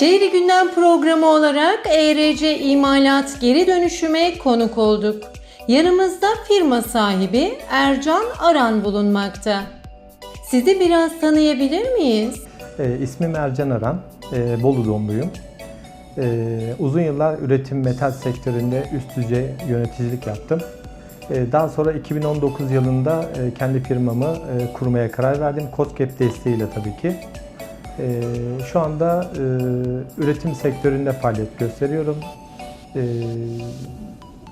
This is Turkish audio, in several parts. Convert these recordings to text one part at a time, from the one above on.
İleri Gündem programı olarak ERC İmalat Geri Dönüşüm'e konuk olduk. Yanımızda firma sahibi Ercan Aran bulunmakta. Sizi biraz tanıyabilir miyiz? E, ismim Ercan Aran, e, Bolu doğumluyum. E, uzun yıllar üretim metal sektöründe üst düzey yöneticilik yaptım. E, daha sonra 2019 yılında e, kendi firmamı e, kurmaya karar verdim. COSGAP desteğiyle tabii ki. E, şu anda e, üretim sektöründe faaliyet gösteriyorum. E,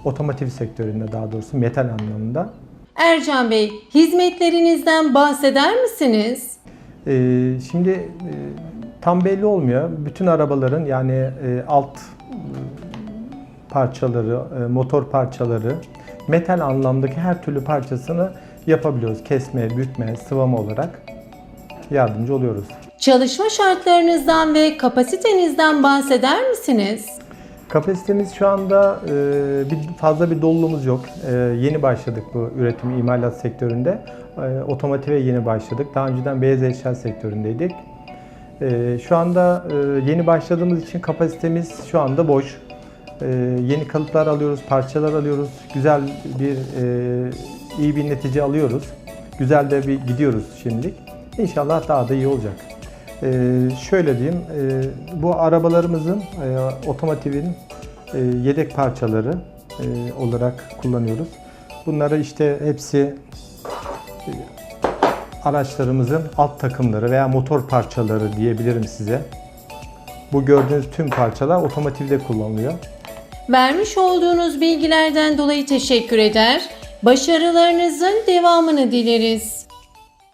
otomotiv sektöründe daha doğrusu metal anlamında. Ercan Bey, hizmetlerinizden bahseder misiniz? Ee, şimdi e, tam belli olmuyor. Bütün arabaların yani e, alt e, parçaları, e, motor parçaları, metal anlamdaki her türlü parçasını yapabiliyoruz. Kesme, bükme, sıvama olarak yardımcı oluyoruz. Çalışma şartlarınızdan ve kapasitenizden bahseder misiniz? Kapasitemiz şu anda e, bir fazla bir doluluğumuz yok. E, yeni başladık bu üretim imalat sektöründe. E, otomotive yeni başladık. Daha önceden beyaz eşya sektöründeydik. E, şu anda e, yeni başladığımız için kapasitemiz şu anda boş. E, yeni kalıplar alıyoruz, parçalar alıyoruz. Güzel bir e, iyi bir netice alıyoruz. Güzel de bir gidiyoruz şimdilik. İnşallah daha da iyi olacak. Ee, şöyle diyeyim, e, bu arabalarımızın e, otomotivin e, yedek parçaları e, olarak kullanıyoruz. Bunları işte hepsi e, araçlarımızın alt takımları veya motor parçaları diyebilirim size. Bu gördüğünüz tüm parçalar otomotivde kullanılıyor. Vermiş olduğunuz bilgilerden dolayı teşekkür eder. Başarılarınızın devamını dileriz.